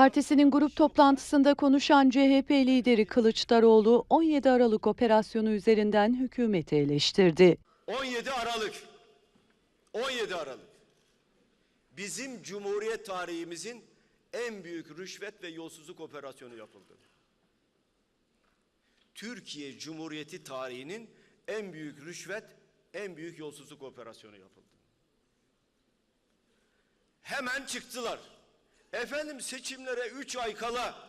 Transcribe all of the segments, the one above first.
Partisinin grup toplantısında konuşan CHP lideri Kılıçdaroğlu 17 Aralık operasyonu üzerinden hükümeti eleştirdi. 17 Aralık. 17 Aralık. Bizim Cumhuriyet tarihimizin en büyük rüşvet ve yolsuzluk operasyonu yapıldı. Türkiye Cumhuriyeti tarihinin en büyük rüşvet, en büyük yolsuzluk operasyonu yapıldı. Hemen çıktılar. Efendim seçimlere üç ay kala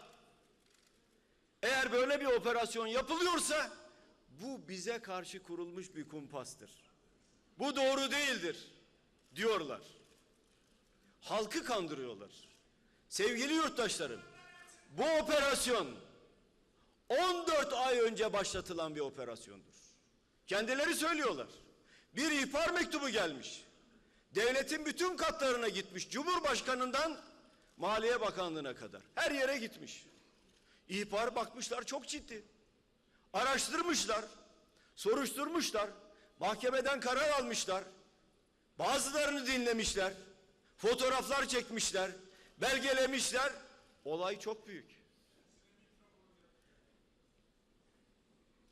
eğer böyle bir operasyon yapılıyorsa bu bize karşı kurulmuş bir kumpastır. Bu doğru değildir diyorlar. Halkı kandırıyorlar. Sevgili yurttaşlarım, bu operasyon 14 ay önce başlatılan bir operasyondur. Kendileri söylüyorlar. Bir ihbar mektubu gelmiş. Devletin bütün katlarına gitmiş. Cumhurbaşkanından Maliye Bakanlığı'na kadar. Her yere gitmiş. İhbar bakmışlar çok ciddi. Araştırmışlar. Soruşturmuşlar. Mahkemeden karar almışlar. Bazılarını dinlemişler. Fotoğraflar çekmişler. Belgelemişler. Olay çok büyük.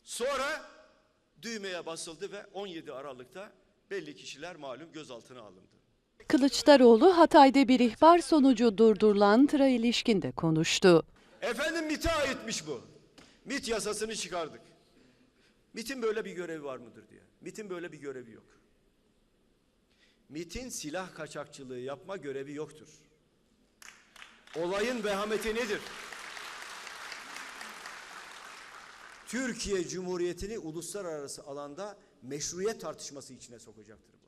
Sonra düğmeye basıldı ve 17 Aralık'ta belli kişiler malum gözaltına alındı. Kılıçdaroğlu Hatay'da bir ihbar sonucu durdurulan tıra ilişkin de konuştu. Efendim MIT'e aitmiş bu. MIT yasasını çıkardık. MIT'in böyle bir görevi var mıdır diye. MIT'in böyle bir görevi yok. MIT'in silah kaçakçılığı yapma görevi yoktur. Olayın vehameti nedir? Türkiye Cumhuriyeti'ni uluslararası alanda meşruiyet tartışması içine sokacaktır.